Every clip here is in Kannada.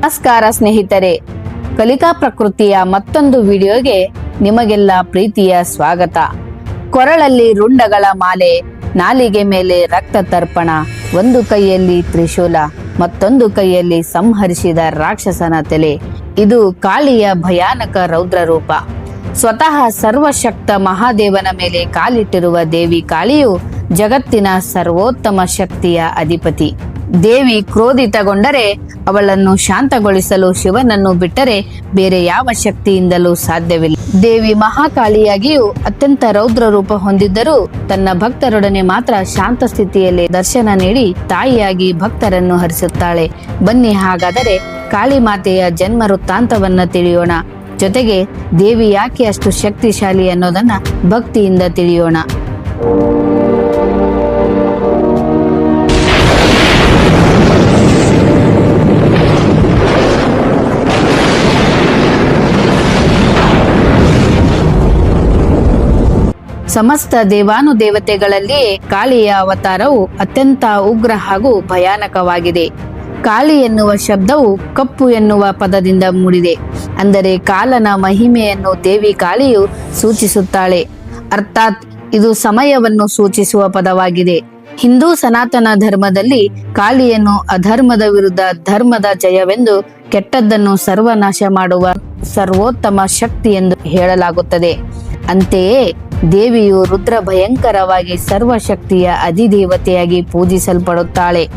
ನಮಸ್ಕಾರ ಸ್ನೇಹಿತರೆ. ಕಲಿಕಾ ಪ್ರಕೃತಿಯ ಮತ್ತೊಂದು ವಿಡಿಯೋಗೆ ನಿಮಗೆಲ್ಲ ಪ್ರೀತಿಯ ಸ್ವಾಗತ. ಕೊರಳಲ್ಲಿ ರುಂಡಗಳ ಮಾಲೆ, ನಾಲಿಗೆ ಮೇಲೆ ರಕ್ತ ತರ್ಪಣ, ಒಂದು ಕೈಯಲ್ಲಿ ತ್ರಿಶೂಲ, ಮತ್ತೊಂದು ಕೈಯಲ್ಲಿ ಸಂಹರಿಸಿದ ರಾಕ್ಷಸನ ತಲೆ. ಇದು ಕಾಳಿಯ ಭಯಾನಕ ರೌದ್ರ ರೂಪ. ಸ್ವತಃ ಸರ್ವಶಕ್ತ ಮಹಾದೇವನ ಮೇಲೆ ಕಾಲಿಟ್ಟಿರುವ ದೇವಿ ಕಾಳಿಯು ಜಗತ್ತಿನ ಸರ್ವೋತ್ತಮ ಶಕ್ತಿಯ ಅಧಿಪತಿ. ದೇವಿ ಕ್ರೋಧಿತಗೊಂಡರೆ ಅವಳನ್ನು ಶಾಂತಗೊಳಿಸಲು ಶಿವನನ್ನು ಬಿಟ್ಟರೆ ಬೇರೆ ಯಾವ ಶಕ್ತಿಯಿಂದಲೂ ಸಾಧ್ಯವಿಲ್ಲ. ದೇವಿ ಮಹಾಕಾಳಿಯಾಗಿಯೂ ಅತ್ಯಂತ ರೌದ್ರ ರೂಪ ಹೊಂದಿದ್ದರೂ ತನ್ನ ಭಕ್ತರೊಡನೆ ಮಾತ್ರ ಶಾಂತ ಸ್ಥಿತಿಯಲ್ಲಿ ದರ್ಶನ ನೀಡಿ ತಾಯಿಯಾಗಿ ಭಕ್ತರನ್ನು ಹರಿಸುತ್ತಾಳೆ. ಬನ್ನಿ ಹಾಗಾದರೆ ಕಾಳಿ ಮಾತೆಯ ಜನ್ಮ ವೃತ್ತಾಂತವನ್ನ ತಿಳಿಯೋಣ. ಜೊತೆಗೆ ದೇವಿ ಯಾಕೆ ಅಷ್ಟು ಶಕ್ತಿಶಾಲಿ ಅನ್ನೋದನ್ನ ಭಕ್ತಿಯಿಂದ ತಿಳಿಯೋಣ. ಸಮಸ್ತ ದೇವಾನುದೇವತೆಗಳಲ್ಲಿ ಕಾಳಿಯ ಅವತಾರವು ಅತ್ಯಂತ ಉಗ್ರ ಹಾಗೂ ಭಯಾನಕವಾಗಿದೆ. ಕಾಳಿ ಎನ್ನುವ ಶಬ್ದವು ಕಪ್ಪು ಎನ್ನುವ ಪದದಿಂದ ಮೂಡಿದೆ. ಅಂದರೆ ಕಾಲನ ಮಹಿಮೆಯನ್ನು ದೇವಿ ಕಾಳಿಯು ಸೂಚಿಸುತ್ತಾಳೆ. ಅರ್ಥಾತ್ ಇದು ಸಮಯವನ್ನು ಸೂಚಿಸುವ ಪದವಾಗಿದೆ. ಹಿಂದೂ ಸನಾತನ ಧರ್ಮದಲ್ಲಿ ಕಾಳಿಯನ್ನು ಅಧರ್ಮದ ವಿರುದ್ಧ ಧರ್ಮದ ಜಯವೆಂದು ಕೆಟ್ಟದ್ದನ್ನು ಸರ್ವನಾಶ ಮಾಡುವ ಸರ್ವೋತ್ತಮ ಶಕ್ತಿ ಎಂದು ಹೇಳಲಾಗುತ್ತದೆ. ಅಂತೆಯೇ ದೇವಿಯು ರುದ್ರ ಭಯಂಕರವಾಗಿ ಸರ್ವಶಕ್ತಿಯ ಅಧಿದೇವತೆಯಾಗಿ ಪೂಜಿಸಲ್ಪಡುತ್ತಾಳೆ.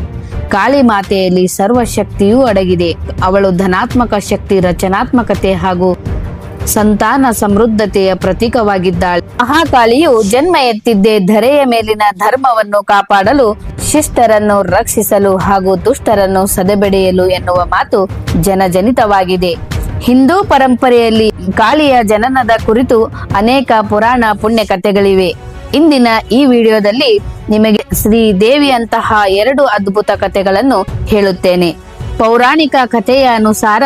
ಕಾಳಿ ಮಾತೆಯಲ್ಲಿ ಸರ್ವಶಕ್ತಿಯೂ ಅಡಗಿದೆ. ಅವಳು ಧನಾತ್ಮಕ ಶಕ್ತಿ, ರಚನಾತ್ಮಕತೆ ಹಾಗೂ ಸಂತಾನ ಸಮೃದ್ಧತೆಯ ಪ್ರತೀಕವಾಗಿದ್ದಾಳೆ. ಮಹಾಕಾಳಿಯು ಜನ್ಮ ಎತ್ತಿದ್ದೇ ಧರೆಯ ಮೇಲಿನ ಧರ್ಮವನ್ನು ಕಾಪಾಡಲು, ಶಿಷ್ಟರನ್ನು ರಕ್ಷಿಸಲು ಹಾಗೂ ದುಷ್ಟರನ್ನು ಸದೆಬೆಡೆಯಲು ಎನ್ನುವ ಮಾತು ಜನಜನಿತವಾಗಿದೆ. ಹಿಂದೂ ಪರಂಪರೆಯಲ್ಲಿ ಕಾಳಿಯ ಜನನದ ಕುರಿತು ಅನೇಕ ಪುರಾಣ ಪುಣ್ಯ ಕಥೆಗಳಿವೆ ಇಂದಿನ ಈ ವಿಡಿಯೋದಲ್ಲಿ ನಿಮಗೆ ಶ್ರೀ ದೇವಿಯಂತಹ ಎರಡು ಅದ್ಭುತ ಕಥೆಗಳನ್ನು ಹೇಳುತ್ತೇನೆ. ಪೌರಾಣಿಕ ಕಥೆಯ ಅನುಸಾರ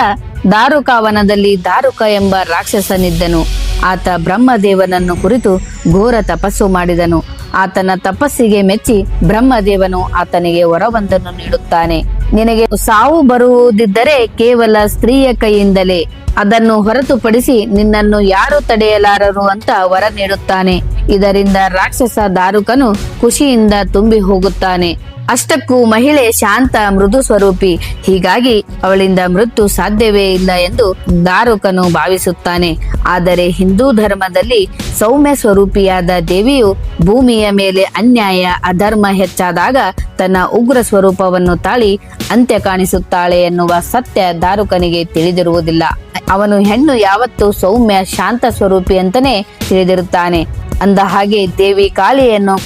ದಾರುಕಾವನದಲ್ಲಿ ದಾರುಕ ಎಂಬ ರಾಕ್ಷಸನಿದ್ದನು. ಆತ ಬ್ರಹ್ಮದೇವನನ್ನು ಕುರಿತು ಘೋರ ತಪಸ್ಸು ಮಾಡಿದನು. ಆತನ ತಪಸ್ಸಿಗೆ ಮೆಚ್ಚಿ ಬ್ರಹ್ಮದೇವನು ಆತನಿಗೆ ವರವೊಂದನ್ನು ನೀಡುತ್ತಾನೆ. ನಿನಗೆ ಸಾವು ಬರುವುದಿದ್ದರೆ ಕೇವಲ ಸ್ತ್ರೀಯ ಕೈಯಿಂದಲೇ. ಅದನ್ನು ಹೊರತುಪಡಿಸಿ ನಿನ್ನನ್ನು ಯಾರು ತಡೆಯಲಾರರು ಅಂತ ವರ ನೀಡುತ್ತಾನೆ. ಇದರಿಂದ ರಾಕ್ಷಸ ದಾರುಕನು ಖುಷಿಯಿಂದ ತುಂಬಿ ಹೋಗುತ್ತಾನೆ. ಅಷ್ಟಕ್ಕೂ ಮಹಿಳೆ ಶಾಂತ ಮೃದು ಸ್ವರೂಪಿ. ಹೀಗಾಗಿ ಅವಳಿಂದ ಮೃತ್ಯು ಸಾಧ್ಯವೇ ಇಲ್ಲ ಎಂದು ದಾರುಕನು ಭಾವಿಸುತ್ತಾನೆ. ಆದರೆ ಹಿಂದೂ ಧರ್ಮದಲ್ಲಿ ಸೌಮ್ಯ ಸ್ವರೂಪಿಯಾದ ದೇವಿಯು ಭೂಮಿಯ ಮೇಲೆ ಅನ್ಯಾಯ, ಅಧರ್ಮ ಹೆಚ್ಚಾದಾಗ ತನ್ನ ಉಗ್ರ ಸ್ವರೂಪವನ್ನು ತಾಳಿ ಅಂತ್ಯ ಕಾಣಿಸುತ್ತಾಳೆ ಎನ್ನುವ ಸತ್ಯ ದಾರುಕನಿಗೆ ತಿಳಿದಿರುವುದಿಲ್ಲ. ಅವನು ಹೆಣ್ಣು ಯಾವತ್ತೂ ಸೌಮ್ಯ, ಶಾಂತ ಸ್ವರೂಪಿ ಅಂತಾನೆ ತಿಳಿದಿರುತ್ತಾನೆ. ಅಂದ ಹಾಗೆ ದೇವಿ ಕಾಳಿಯನ್ನು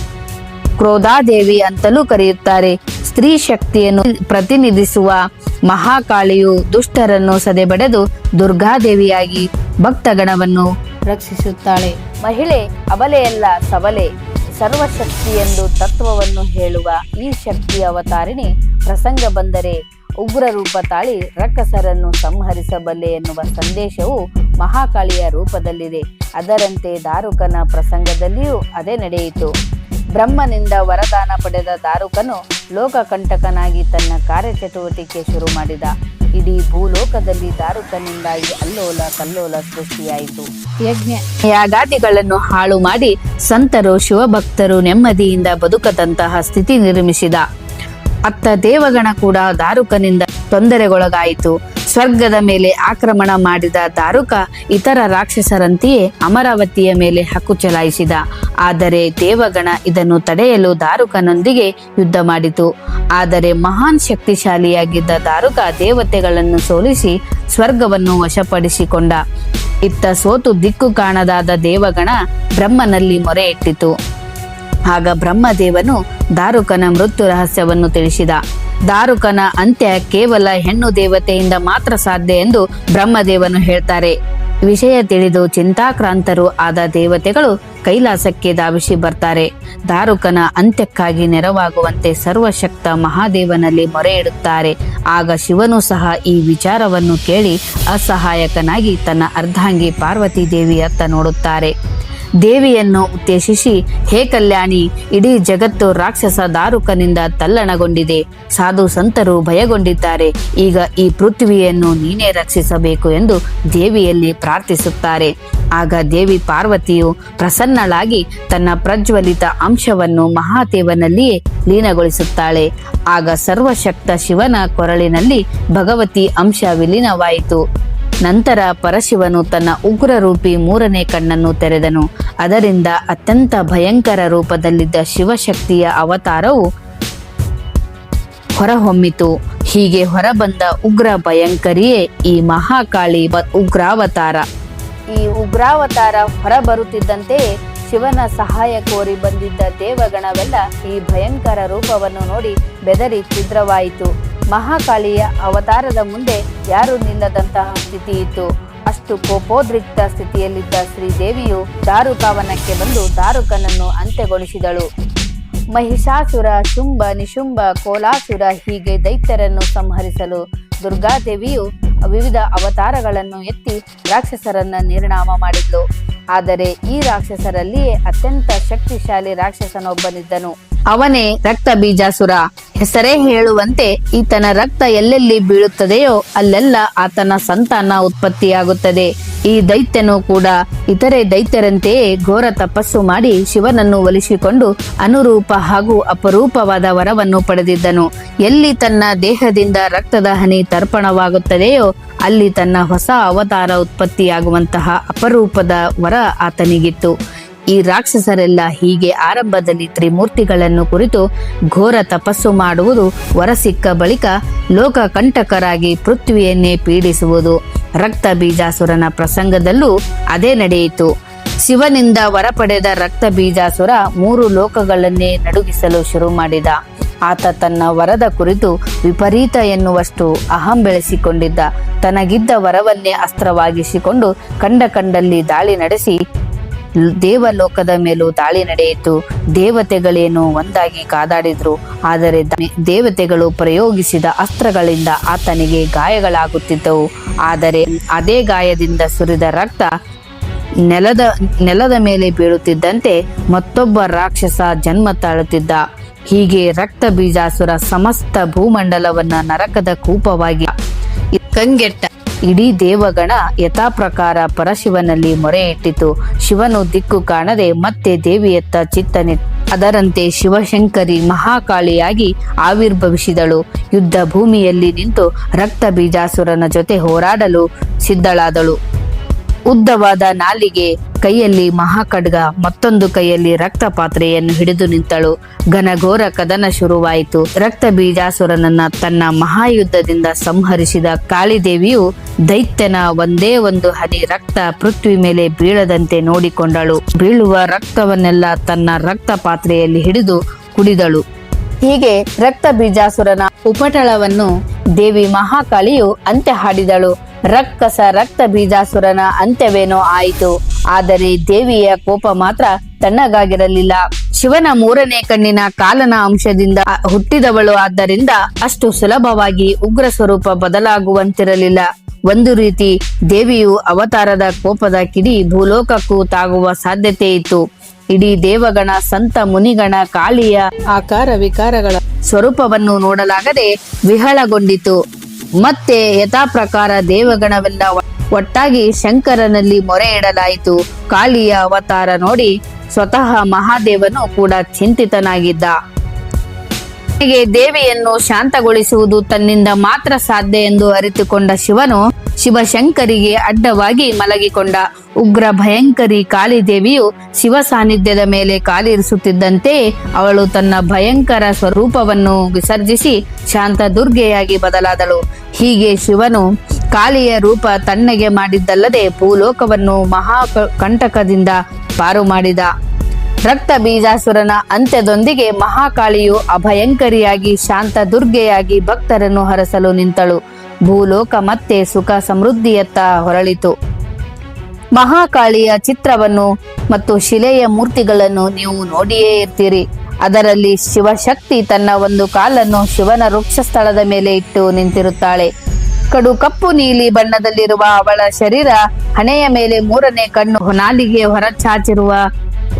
ಕ್ರೋಧಾದೇವಿ ಅಂತಲೂ ಕರೆಯುತ್ತಾರೆ. ಸ್ತ್ರೀ ಶಕ್ತಿಯನ್ನು ಪ್ರತಿನಿಧಿಸುವ ಮಹಾಕಾಳಿಯು ದುಷ್ಟರನ್ನು ಸದೆಬಡೆದು ದುರ್ಗಾದೇವಿಯಾಗಿ ಭಕ್ತಗಣವನ್ನು ರಕ್ಷಿಸುತ್ತಾಳೆ. ಮಹಿಳೆ ಅಬಲೆಯಲ್ಲ ಸಬಲೆ ಸರ್ವಶಕ್ತಿ ಎಂದು ತತ್ವವನ್ನು ಹೇಳುವ ಈ ಶಕ್ತಿ ಅವತಾರಿಣಿ ಪ್ರಸಂಗ ಬಂದರೆ ಉಗ್ರ ರೂಪ ತಾಳಿ ರಕ್ಕಸರನ್ನು ಸಂಹರಿಸಬಲ್ಲೆ ಎನ್ನುವ ಸಂದೇಶವು ಮಹಾಕಾಳಿಯ ರೂಪದಲ್ಲಿದೆ. ಅದರಂತೆ ದಾರುಕನ ಪ್ರಸಂಗದಲ್ಲಿಯೂ ಅದೇ ನಡೆಯಿತು. ಬ್ರಹ್ಮನಿಂದ ವರದಾನ ಪಡೆದ ದಾರುಕನು ಲೋಕಕಂಟಕನಾಗಿ ತನ್ನ ಕಾರ್ಯಚಟುವಟಿಕೆ ಶುರು ಮಾಡಿದ. ಇಡೀ ಭೂಲೋಕದಲ್ಲಿ ದಾರುಕನಿಂದಾಗಿ ಅಲ್ಲೋಲ ಕಲ್ಲೋಲ ಸೃಷ್ಟಿಯಾಯಿತು. ಯಜ್ಞ ಯಾಗಾದಿಗಳನ್ನು ಹಾಳು ಮಾಡಿ ಸಂತರು ಶಿವಭಕ್ತರು ನೆಮ್ಮದಿಯಿಂದ ಬದುಕದಂತಹ ಸ್ಥಿತಿ ನಿರ್ಮಿಸಿದ. ಅತ್ತ ದೇವಗಣ ಕೂಡ ದಾರುಕನಿಂದ ತೊಂದರೆಗೊಳಗಾಯಿತು. ಸ್ವರ್ಗದ ಮೇಲೆ ಆಕ್ರಮಣ ಮಾಡಿದ ದಾರುಕ ಇತರ ರಾಕ್ಷಸರಂತೆಯೇ ಅಮರಾವತಿಯ ಮೇಲೆ ಹಕ್ಕು ಚಲಾಯಿಸಿದ. ಆದರೆ ದೇವಗಣ ಇದನ್ನು ತಡೆಯಲು ದಾರುಕನೊಂದಿಗೆ ಯುದ್ಧ ಮಾಡಿತು. ಆದರೆ ಮಹಾನ್ ಶಕ್ತಿಶಾಲಿಯಾಗಿದ್ದ ದಾರುಕ ದೇವತೆಗಳನ್ನು ಸೋಲಿಸಿ ಸ್ವರ್ಗವನ್ನು ವಶಪಡಿಸಿಕೊಂಡ. ಇತ್ತ ಸೋತು ದಿಕ್ಕು ಕಾಣದಾದ ದೇವಗಣ ಬ್ರಹ್ಮನಲ್ಲಿ ಮೊರೆ ಇಟ್ಟಿತು. ಆಗ ಬ್ರಹ್ಮದೇವನು ದಾರುಕನ ಮೃತ್ಯು ರಹಸ್ಯವನ್ನು ತಿಳಿಸಿದ. ದಾರುಕನ ಅಂತ್ಯ ಕೇವಲ ಹೆಣ್ಣು ದೇವತೆಯಿಂದ ಮಾತ್ರ ಸಾಧ್ಯ ಎಂದು ಬ್ರಹ್ಮದೇವನು ಹೇಳ್ತಾರೆ. ವಿಷಯ ತಿಳಿದು ಚಿಂತಾಕ್ರಾಂತರು ಆದ ದೇವತೆಗಳು ಕೈಲಾಸಕ್ಕೆ ಧಾವಿಸಿ ಬರ್ತಾರೆ. ದಾರುಕನ ಅಂತ್ಯಕ್ಕಾಗಿ ನೆರವಾಗುವಂತೆ ಸರ್ವಶಕ್ತ ಮಹಾದೇವನಲ್ಲಿ ಮೊರೆ ಇಡುತ್ತಾರೆ ಆಗ ಶಿವನು ಸಹ ಈ ವಿಚಾರವನ್ನು ಕೇಳಿ ಅಸಹಾಯಕನಾಗಿ ತನ್ನ ಅರ್ಧಾಂಗಿ ಪಾರ್ವತಿ ದೇವಿಯತ್ತ ನೋಡುತ್ತಾರೆ. ದೇವಿಯನ್ನು ಉದ್ದೇಶಿಸಿ, ಹೇ ಕಲ್ಯಾಣಿ, ಇಡೀ ಜಗತ್ತು ರಾಕ್ಷಸ ದಾರುಕನಿಂದ ತಲ್ಲಣಗೊಂಡಿದೆ. ಸಾಧು ಸಂತರು ಭಯಗೊಂಡಿದ್ದಾರೆ. ಈಗ ಈ ಪೃಥ್ವಿಯನ್ನು ನೀನೇ ರಕ್ಷಿಸಬೇಕು ಎಂದು ದೇವಿಯಲ್ಲಿ ಪ್ರಾರ್ಥಿಸುತ್ತಾರೆ. ಆಗ ದೇವಿ ಪಾರ್ವತಿಯು ಪ್ರಸನ್ನಳಾಗಿ ತನ್ನ ಪ್ರಜ್ವಲಿತ ಅಂಶವನ್ನು ಮಹಾದೇವನಲ್ಲಿಯೇ ಲೀನಗೊಳಿಸುತ್ತಾಳೆ. ಆಗ ಸರ್ವಶಕ್ತ ಶಿವನ ಕೊರಳಿನಲ್ಲಿ ಭಗವತಿ ಅಂಶ ವಿಲೀನವಾಯಿತು. ನಂತರ ಪರಶಿವನು ತನ್ನ ಉಗ್ರರೂಪಿ ಮೂರನೇ ಕಣ್ಣನ್ನು ತೆರೆದನು. ಅದರಿಂದ ಅತ್ಯಂತ ಭಯಂಕರ ರೂಪದಲ್ಲಿದ್ದ ಶಿವಶಕ್ತಿಯ ಅವತಾರವು ಹೊರಹೊಮ್ಮಿತು. ಹೀಗೆ ಹೊರಬಂದ ಉಗ್ರ ಭಯಂಕರಿಯೇ ಈ ಮಹಾಕಾಳಿ ಉಗ್ರಾವತಾರ. ಈ ಉಗ್ರಾವತಾರ ಹೊರಬರುತ್ತಿದ್ದಂತೆಯೇ ಶಿವನ ಸಹಾಯ ಕೋರಿ ಬಂದಿದ್ದ ದೇವಗಣವೆಲ್ಲ ಈ ಭಯಂಕರ ರೂಪವನ್ನು ನೋಡಿ ಬೆದರಿ ಛಿದ್ರವಾಯಿತು ಮಹಾಕಾಳಿಯ ಅವತಾರದ ಮುಂದೆ ಯಾರು ನಿಲ್ಲದಂತಹ ಸ್ಥಿತಿ ಇತ್ತು. ಅಷ್ಟು ಕೋಪೋದ್ರಿಕ್ತ ಸ್ಥಿತಿಯಲ್ಲಿದ್ದ ಶ್ರೀದೇವಿಯು ದಾರುಕಾವನಕ್ಕೆ ಬಂದು ದಾರುಕನನ್ನು ಅಂತ್ಯಗೊಳಿಸಿದಳು. ಮಹಿಷಾಸುರ ಶುಂಭ ನಿಶುಂಭ ಕೋಲಾಸುರ ಹೀಗೆ ದೈತ್ಯರನ್ನು ಸಂಹರಿಸಲು ದುರ್ಗಾದೇವಿಯು ವಿವಿಧ ಅವತಾರಗಳನ್ನು ಎತ್ತಿ ರಾಕ್ಷಸರನ್ನು ನಿರ್ಣಾಮ ಮಾಡಿದ್ಲು. ಆದರೆ ಈ ರಾಕ್ಷಸರಲ್ಲಿಯೇ ಅತ್ಯಂತ ಶಕ್ತಿಶಾಲಿ ರಾಕ್ಷಸನೊಬ್ಬನಿದ್ದನು. ಅವನೇ ರಕ್ತ ಬೀಜಾಸುರ. ಹೆಸರೇ ಹೇಳುವಂತೆ ಈತನ ರಕ್ತ ಎಲ್ಲೆಲ್ಲಿ ಬೀಳುತ್ತದೆಯೋ ಅಲ್ಲೆಲ್ಲ ಆತನ ಸಂತಾನ ಉತ್ಪತ್ತಿಯಾಗುತ್ತದೆ. ಈ ದೈತ್ಯನು ಕೂಡ ಇತರೆ ದೈತ್ಯರಂತೆಯೇ ಘೋರ ತಪಸ್ಸು ಮಾಡಿ ಶಿವನನ್ನು ಒಲಿಸಿಕೊಂಡು ಅನುರೂಪ ಹಾಗೂ ಅಪರೂಪವಾದ ವರವನ್ನು ಪಡೆದಿದ್ದನು. ಎಲ್ಲಿ ತನ್ನ ದೇಹದಿಂದ ರಕ್ತದ ಹನಿ ತರ್ಪಣವಾಗುತ್ತದೆಯೋ ಅಲ್ಲಿ ತನ್ನ ಹೊಸ ಅವತಾರ ಉತ್ಪತ್ತಿಯಾಗುವಂತಹ ಅಪರೂಪದ ವರ ಆತನಿಗಿತ್ತು. ಈ ರಾಕ್ಷಸರೆಲ್ಲ ಹೀಗೆ ಆರಂಭದಲ್ಲಿ ತ್ರಿಮೂರ್ತಿಗಳನ್ನು ಕುರಿತು ಘೋರ ತಪಸ್ಸು ಮಾಡುವುದು ವರಸಿಕ್ಕ ಬಳಿಕ ಲೋಕ ಕಂಟಕರಾಗಿ ಪೃಥ್ವಿಯನ್ನೇ ಪೀಡಿಸುವುದು. ರಕ್ತ ಬೀಜಾಸುರನ ಪ್ರಸಂಗದಲ್ಲೂ ಅದೇ ನಡೆಯಿತು. ಶಿವನಿಂದ ವರ ಪಡೆದ ರಕ್ತ ಬೀಜಾಸುರ ಮೂರು ಲೋಕಗಳನ್ನೇ ನಡುಗಿಸಲು ಶುರು ಮಾಡಿದ. ಆತ ತನ್ನ ವರದ ಕುರಿತು ವಿಪರೀತ ಎನ್ನುವಷ್ಟು ಅಹಂ ಬೆಳೆಸಿಕೊಂಡಿದ್ದ. ತನಗಿದ್ದ ವರವನ್ನೇ ಅಸ್ತ್ರವಾಗಿಸಿಕೊಂಡು ಕಂಡ ಕಂಡಲ್ಲಿ ದಾಳಿ ನಡೆಸಿ ದೇವಲೋಕದ ಮೇಲೂ ದಾಳಿ ನಡೆಯಿತು. ದೇವತೆಗಳೇನು ಒಂದಾಗಿ ಕಾದಾಡಿದ್ರು. ಆದರೆ ದೇವತೆಗಳು ಪ್ರಯೋಗಿಸಿದ ಅಸ್ತ್ರಗಳಿಂದ ಆತನಿಗೆ ಗಾಯಗಳಾಗುತ್ತಿದ್ದವು. ಆದರೆ ಅದೇ ಗಾಯದಿಂದ ಸುರಿದ ರಕ್ತ ನೆಲದ ನೆಲದ ಮೇಲೆ ಬೀಳುತ್ತಿದ್ದಂತೆ ಮತ್ತೊಬ್ಬ ರಾಕ್ಷಸ ಜನ್ಮ ತಾಳುತ್ತಿದ್ದ. ಹೀಗೆ ರಕ್ತ ಬೀಜಾಸುರ ಸಮಸ್ತ ಭೂಮಂಡಲವನ್ನ ನರಕದ ಕೂಪವಾಗಿ ಕಂಗೆಟ್ಟ. ಇಡೀ ದೇವಗಣ ಯಥಾಪ್ರಕಾರ ಪರಶಿವನಲ್ಲಿ ಮೊರೆ ಇಟ್ಟಿತು ಶಿವನು ದಿಕ್ಕು ಕಾಣದೆ ಮತ್ತೆ ದೇವಿಯತ್ತ ಚಿತ್ತನೆ ಅದರಂತೆ ಶಿವಶಂಕರಿ ಮಹಾಕಾಳಿಯಾಗಿ ಆವಿರ್ಭವಿಸಿದಳು. ಯುದ್ಧ ಭೂಮಿಯಲ್ಲಿ ನಿಂತು ರಕ್ತ ಬೀಜಾಸುರನ ಜೊತೆ ಹೋರಾಡಲು ಸಿದ್ಧಳಾದಳು. ಉದ್ದವಾದ ನಾಲಿಗೆ ಕೈಯಲ್ಲಿ ಮಹಾಕಡ್ಗ, ಮತ್ತೊಂದು ಕೈಯಲ್ಲಿ ರಕ್ತ ಪಾತ್ರೆಯನ್ನು ಹಿಡಿದು ನಿಂತಳು. ಘನಘೋರ ಕದನ ಶುರುವಾಯಿತು. ರಕ್ತ ಬೀಜಾಸುರನನ್ನ ತನ್ನ ಮಹಾಯುದ್ಧದಿಂದ ಸಂಹರಿಸಿದ ಕಾಳಿದೇವಿಯು ದೈತ್ಯನ ಒಂದೇ ಒಂದು ಹನಿ ರಕ್ತ ಪೃಥ್ವಿ ಮೇಲೆ ಬೀಳದಂತೆ ನೋಡಿಕೊಂಡಳು. ಬೀಳುವ ರಕ್ತವನ್ನೆಲ್ಲ ತನ್ನ ರಕ್ತ ಪಾತ್ರೆಯಲ್ಲಿ ಹಿಡಿದು ಕುಡಿದಳು. ಹೀಗೆ ರಕ್ತ ಬೀಜಾಸುರನ ಉಪಟಳವನ್ನು ದೇವಿ ಮಹಾಕಾಳಿಯು ಅಂತ್ಯ ಹಾಡಿದಳು. ರಕ್ಕಸ ರಕ್ತ ಬೀಜಾಸುರನ ಅಂತ್ಯವೇನೋ ಆಯಿತು. ಆದರೆ ದೇವಿಯ ಕೋಪ ಮಾತ್ರ ತಣ್ಣಗಾಗಿರಲಿಲ್ಲ. ಶಿವನ ಮೂರನೇ ಕಣ್ಣಿನ ಕಾಲನ ಅಂಶದಿಂದ ಹುಟ್ಟಿದವಳು ಆದ್ದರಿಂದ ಅಷ್ಟು ಸುಲಭವಾಗಿ ಉಗ್ರ ಸ್ವರೂಪ ಬದಲಾಗುವಂತಿರಲಿಲ್ಲ. ಒಂದು ರೀತಿ ದೇವಿಯು ಅವತಾರದ ಕೋಪದ ಕಿಡಿ ಭೂಲೋಕಕ್ಕೂ ತಾಗುವ ಸಾಧ್ಯತೆ ಇತ್ತು. ಇಡೀ ದೇವಗಣ, ಸಂತ, ಮುನಿಗಣ, ಕಾಳಿಯ ಆಕಾರ ವಿಕಾರಗಳ ಸ್ವರೂಪವನ್ನು ನೋಡಲಾಗದೆ ವಿಹಳಗೊಂಡಿತು. ಮತ್ತೆ ಯಥಾಪ್ರಕಾರ ದೇವಗಣವೆಲ್ಲ ಒಟ್ಟಾಗಿ ಶಂಕರನಲ್ಲಿ ಮೊರೆ ಇಡಲಾಯಿತು ಕಾಳಿಯ ಅವತಾರ ನೋಡಿ ಸ್ವತಃ ಮಹಾದೇವನು ಕೂಡ ಚಿಂತಿತನಾಗಿದ್ದ. ತನಗೆ ದೇವಿಯನ್ನು ಶಾಂತಗೊಳಿಸುವುದು ತನ್ನಿಂದ ಮಾತ್ರ ಸಾಧ್ಯ ಎಂದು ಅರಿತುಕೊಂಡ ಶಿವನು ಶಿವಶಂಕರಿಗೆ ಅಡ್ಡವಾಗಿ ಮಲಗಿಕೊಂಡ ಉಗ್ರ ಭಯಂಕರಿ ಕಾಳಿದೇವಿಯು ಶಿವ ಸಾನ್ನಿಧ್ಯದ ಮೇಲೆ ಕಾಲಿರಿಸುತ್ತಿದ್ದಂತೆ ಅವಳು ತನ್ನ ಭಯಂಕರ ಸ್ವರೂಪವನ್ನು ವಿಸರ್ಜಿಸಿ ಶಾಂತ ದುರ್ಗೆಯಾಗಿ ಬದಲಾದಳು. ಹೀಗೆ ಶಿವನು ಕಾಳಿಯ ರೂಪ ತಣ್ಣಗೆ ಮಾಡಿದ್ದಲ್ಲದೆ ಭೂಲೋಕವನ್ನು ಮಹಾ ಕಂಟಕದಿಂದ ಪಾರು ಮಾಡಿದ. ರಕ್ತ ಬೀಜಾಸುರನ ಅಂತ್ಯದೊಂದಿಗೆ ಮಹಾಕಾಳಿಯು ಅಭಯಂಕರಿಯಾಗಿ ಶಾಂತ ದುರ್ಗೆಯಾಗಿ ಭಕ್ತರನ್ನು ಹರಸಲು ನಿಂತಳು. ಭೂಲೋಕ ಮತ್ತೆ ಸುಖ ಸಮೃದ್ಧಿಯತ್ತ ಹೊರಳಿತು. ಮಹಾಕಾಳಿಯ ಚಿತ್ರವನ್ನು ಮತ್ತು ಶಿಲೆಯ ಮೂರ್ತಿಗಳನ್ನು ನೀವು ನೋಡಿಯೇ ಇರ್ತೀರಿ. ಅದರಲ್ಲಿ ಶಿವಶಕ್ತಿ ತನ್ನ ಒಂದು ಕಾಲನ್ನು ಶಿವನ ವೃಕ್ಷ ಸ್ಥಳದ ಮೇಲೆ ಇಟ್ಟು ನಿಂತಿರುತ್ತಾಳೆ. ಕಡು ಕಪ್ಪು ನೀಲಿ ಬಣ್ಣದಲ್ಲಿರುವ ಅವಳ ಶರೀರ ಹಣೆಯ ಮೇಲೆ ಮೂರನೇ ಕಣ್ಣು ನಾಲಿಗೆ ಹೊರಚಾಚಿರುವ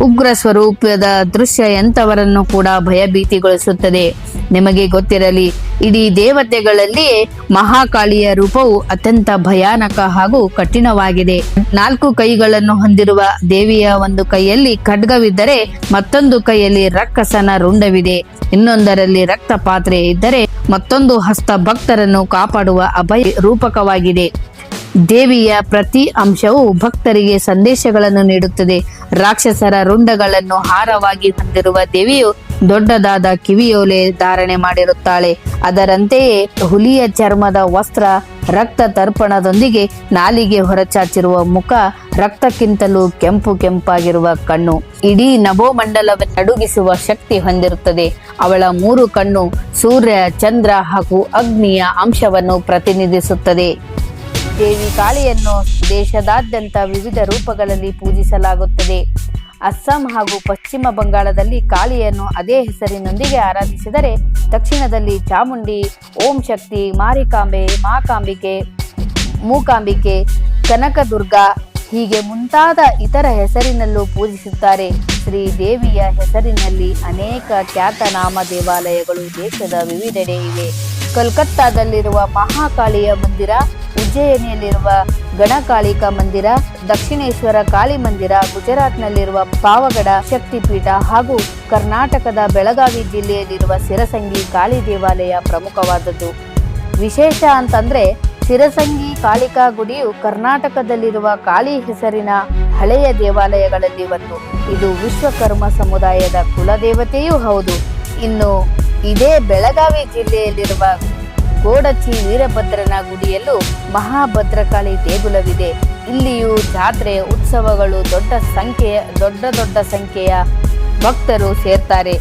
ಉಗ್ರ ಸ್ವರೂಪದ ದೃಶ್ಯ ಎಂಥವರನ್ನು ಕೂಡ ಭಯಭೀತಿಗೊಳಿಸುತ್ತದೆ. ನಿಮಗೆ ಗೊತ್ತಿರಲಿ, ಇಡೀ ದೇವತೆಗಳಲ್ಲಿಯೇ ಮಹಾಕಾಳಿಯ ರೂಪವು ಅತ್ಯಂತ ಭಯಾನಕ ಹಾಗೂ ಕಠಿಣವಾಗಿದೆ. ನಾಲ್ಕು ಕೈಗಳನ್ನು ಹೊಂದಿರುವ ದೇವಿಯ ಒಂದು ಕೈಯಲ್ಲಿ ಖಡ್ಗವಿದ್ದರೆ ಮತ್ತೊಂದು ಕೈಯಲ್ಲಿ ರಕ್ಕಸನ ರುಂಡವಿದೆ. ಇನ್ನೊಂದರಲ್ಲಿ ರಕ್ತ ಪಾತ್ರೆ ಇದ್ದರೆ ಮತ್ತೊಂದು ಹಸ್ತ ಭಕ್ತರನ್ನು ಕಾಪಾಡುವ ಅಭಯ ರೂಪಕವಾಗಿದೆ. ದೇವಿಯ ಪ್ರತಿ ಅಂಶವು ಭಕ್ತರಿಗೆ ಸಂದೇಶಗಳನ್ನು ನೀಡುತ್ತದೆ. ರಾಕ್ಷಸರ ರುಂಡಗಳನ್ನು ಹಾರವಾಗಿ ಹೊಂದಿರುವ ದೇವಿಯು ದೊಡ್ಡದಾದ ಕಿವಿಯೋಲೆ ಧಾರಣೆ ಮಾಡಿರುತ್ತಾಳೆ. ಅದರಂತೆಯೇ ಹುಲಿಯ ಚರ್ಮದ ವಸ್ತ್ರ ರಕ್ತ ತರ್ಪಣದೊಂದಿಗೆ ನಾಲಿಗೆ ಹೊರಚಾಚಿರುವ ಮುಖ ರಕ್ತಕ್ಕಿಂತಲೂ ಕೆಂಪು ಕೆಂಪಾಗಿರುವ ಕಣ್ಣು. ಇಡೀ ನಭೋಮಂಡಲವನ್ನು ನಡುಗಿಸುವ ಶಕ್ತಿ ಹೊಂದಿರುತ್ತದೆ. ಅವಳ ಮೂರು ಕಣ್ಣು ಸೂರ್ಯ, ಚಂದ್ರ ಹಾಗೂ ಅಗ್ನಿಯ ಅಂಶವನ್ನು ಪ್ರತಿನಿಧಿಸುತ್ತದೆ. ದೇವಿ ಕಾಳಿಯನ್ನು ದೇಶದಾದ್ಯಂತ ವಿವಿಧ ರೂಪಗಳಲ್ಲಿ ಪೂಜಿಸಲಾಗುತ್ತದೆ. ಅಸ್ಸಾಂ ಹಾಗೂ ಪಶ್ಚಿಮ ಬಂಗಾಳದಲ್ಲಿ ಕಾಳಿಯನ್ನು ಅದೇ ಹೆಸರಿನೊಂದಿಗೆ ಆರಾಧಿಸಿದರೆ ದಕ್ಷಿಣದಲ್ಲಿ ಚಾಮುಂಡಿ, ಓಂ ಶಕ್ತಿ, ಮಾರಿಕಾಂಬೆ, ಮಾಕಾಂಬಿಕೆ, ಮೂಕಾಂಬಿಕೆ, ಕನಕದುರ್ಗ ಹೀಗೆ ಮುಂತಾದ ಇತರ ಹೆಸರಿನಲ್ಲೂ ಪೂಜಿಸುತ್ತಾರೆ. ಶ್ರೀ ದೇವಿಯ ಹೆಸರಿನಲ್ಲಿ ಅನೇಕ ಖ್ಯಾತನಾಮ ದೇವಾಲಯಗಳು ದೇಶದ ವಿವಿಧೆಡೆ ಇವೆ. ಕೋಲ್ಕತ್ತಾದಲ್ಲಿರುವ ಮಹಾಕಾಳಿಯ ಮಂದಿರ ಉಜ್ಜಯಿನಿಯಲ್ಲಿರುವ ಗಣಕಾಳಿಕಾ ಮಂದಿರ, ದಕ್ಷಿಣೇಶ್ವರ ಕಾಳಿ ಮಂದಿರ, ಗುಜರಾತ್ನಲ್ಲಿರುವ ಪಾವಗಡ ಶಕ್ತಿಪೀಠ ಹಾಗೂ ಕರ್ನಾಟಕದ ಬೆಳಗಾವಿ ಜಿಲ್ಲೆಯಲ್ಲಿರುವ ಸಿರಸಂಗಿ ಕಾಳಿ ದೇವಾಲಯ ಪ್ರಮುಖವಾದದ್ದು. ವಿಶೇಷ ಅಂತಂದ್ರೆ ಸಿರಸಂಗಿ ಕಾಳಿಕಾ ಗುಡಿಯು ಕರ್ನಾಟಕದಲ್ಲಿರುವ ಕಾಳಿ ಹೆಸರಿನ ಹಳೆಯ ದೇವಾಲಯಗಳಲ್ಲಿ ಒಂದು. ಇದು ವಿಶ್ವಕರ್ಮ ಸಮುದಾಯದ ಕುಲದೇವತೆಯೂ ಹೌದು. ಇನ್ನು ಇದೇ ಬೆಳಗಾವಿ ಜಿಲ್ಲೆಯಲ್ಲಿರುವ ಗೋಡಚಿ ವೀರಭದ್ರನ ಗುಡಿಯಲ್ಲೂ ಮಹಾಭದ್ರಕಾಳಿ ದೇಗುಲವಿದೆ. ಇಲ್ಲಿಯೂ ಜಾತ್ರೆ, ಉತ್ಸವಗಳು ದೊಡ್ಡ ಸಂಖ್ಯೆಯ, ದೊಡ್ಡ ದೊಡ್ಡ ಸಂಖ್ಯೆಯ ಭಕ್ತರು ಸೇರ್ತಾರೆ.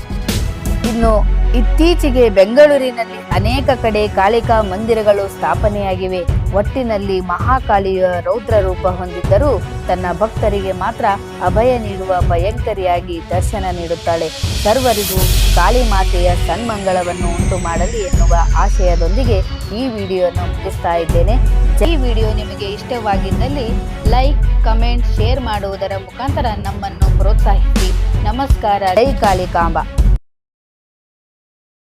ಇನ್ನು ಇತ್ತೀಚೆಗೆ ಬೆಂಗಳೂರಿನಲ್ಲಿ ಅನೇಕ ಕಡೆ ಕಾಳಿಕಾ ಮಂದಿರಗಳು ಸ್ಥಾಪನೆಯಾಗಿವೆ. ಒಟ್ಟಿನಲ್ಲಿ ಮಹಾಕಾಳಿಯ ರೌದ್ರ ರೂಪ ಹೊಂದಿದ್ದರೂ ತನ್ನ ಭಕ್ತರಿಗೆ ಮಾತ್ರ ಅಭಯ ನೀಡುವ ಭಯಂಕರಿಯಾಗಿ ದರ್ಶನ ನೀಡುತ್ತಾಳೆ. ಸರ್ವರಿಗೂ ಕಾಳಿ ಮಾತೆಯ ಸನ್ಮಂಗಳವನ್ನು ಉಂಟು ಮಾಡಲಿ ಎನ್ನುವ ಆಶಯದೊಂದಿಗೆ ಈ ವಿಡಿಯೋವನ್ನು ಮುಗಿಸ್ತಾ ಇದ್ದೇನೆ. ಈ ವಿಡಿಯೋ ನಿಮಗೆ ಇಷ್ಟವಾಗಿದ್ದಲ್ಲಿ ಲೈಕ್, ಕಮೆಂಟ್, ಶೇರ್ ಮಾಡುವುದರ ಮುಖಾಂತರ ನಮ್ಮನ್ನು ಪ್ರೋತ್ಸಾಹಿಸಿ. ನಮಸ್ಕಾರ, ಜೈ ಕಾಳಿಕಾಂಬ.